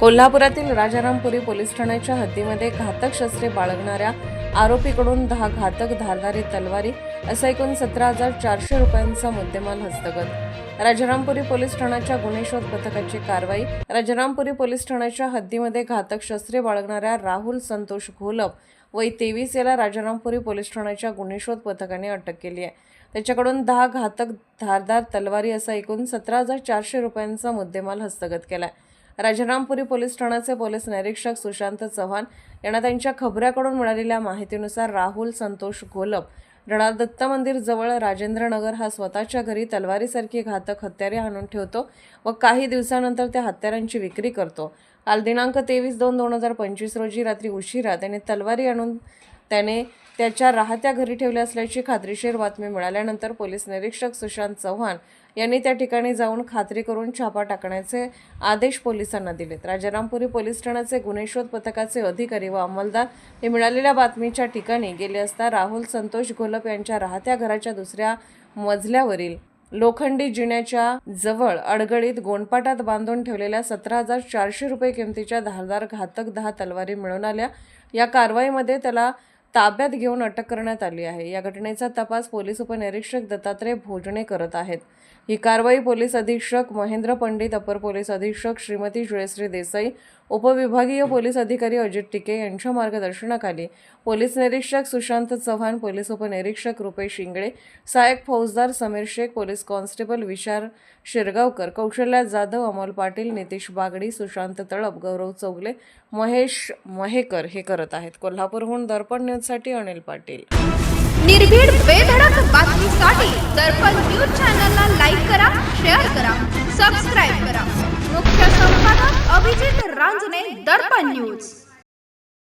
कोल्हापुरातील राजारामपुरी पोलीस ठाण्याच्या हद्दीमध्ये घातक शस्त्रे बाळगणाऱ्या आरोपीकडून दहा घातक धारदारी तलवारी असा एकूण सतरा हजार चारशे रुपयांचा मुद्देमाल हस्तगत. राजारामपुरी पोलीस ठाण्याच्या गुन्हे शोध पथकाची कारवाई राजारामपुरी पोलीस ठाण्याच्या हद्दीमध्ये घातक शस्त्रे बाळगणाऱ्या राहुल संतोष घोलप वय तेवीस याला राजारामपुरी पोलीस ठाण्याच्या गुन्हे शोध पथकाने अटक केली आहे. त्याच्याकडून दहा घातक धारदार तलवारी असा एकूण सतरा हजार चारशे रुपयांचा मुद्देमाल हस्तगत केला आहे राजारामपुरी पोलीस ठाण्याचे पोलीस निरीक्षक सुशांत चव्हाण यांना त्यांच्या खबऱ्याकडून मिळालेल्या माहितीनुसार राहुल संतोष गोलप रणार दत्त मंदिर जवळ हा स्वतःच्या घरी तलवारीसारखी घातक हत्यारे आणून ठेवतो व काही दिवसानंतर त्या हत्यारांची विक्री करतो. काल दिनांक तेवीस दोन दोन हजार पंचवीस रोजी रात्री उशिरा त्याने तलवारी आणून त्याने त्याच्या राहत्या घरी ठेवल्या असल्याची खात्रीशीर बातमी मिळाल्यानंतर पोलीस निरीक्षक सुशांत चव्हाण यांनी त्या ठिकाणी जाऊन खात्री करून छापा टाकण्याचे आदेश पोलिसांना दिलेत. राजारामपुरी पोलीस ठाण्याचे गुन्हे शोध पथकाचे अधिकारी व अंमलदार हे मिळालेल्या बातमीच्या ठिकाणी गेले असता राहुल संतोष घोलप यांच्या राहत्या घराच्या दुसऱ्या मजल्यावरील लोखंडी जिन्याच्या जवळ अडगळीत गोंडपाटात बांधून ठेवलेल्या सतरा हजार चारशे रुपये किमतीच्या धारदार घातक दहा तलवारी मिळून आल्या. या कारवाईमध्ये त्याला ताब्यात घेऊन अटक करण्यात आली आहे. या घटनेचा तपास पोलीस उपनिरीक्षक दत्तात्रय भोजने करत आहेत. ही कारवाई पोलीस अधीक्षक महेंद्र पंडित अपर पोलीस अधीक्षक श्रीमती जयश्री देसाई उपविभागीय पोलीस अधिकारी अजित टिके यांच्या मार्गदर्शनाखाली पोलीस निरीक्षक सुशांत चव्हाण पोलीस उपनिरीक्षक रुपेश इंगळे सहाय्यक फौजदार समीर शेख पोलीस कॉन्स्टेबल विशार शिरगावकर कौशल्या जाधव अमोल पाटील नितीश बागडी सुशांत तळप गौरव चौगले महेश महेकर हे करत आहेत. कोल्हापूरहून दर्पण न्यूजसाठी अनिल पाटील. निर्भीड बेधडक बातमीसाठी दर्पण न्यूज चॅनलला लाईक करा शेअर करा सबस्क्राईब करा दर्पण न्यूज.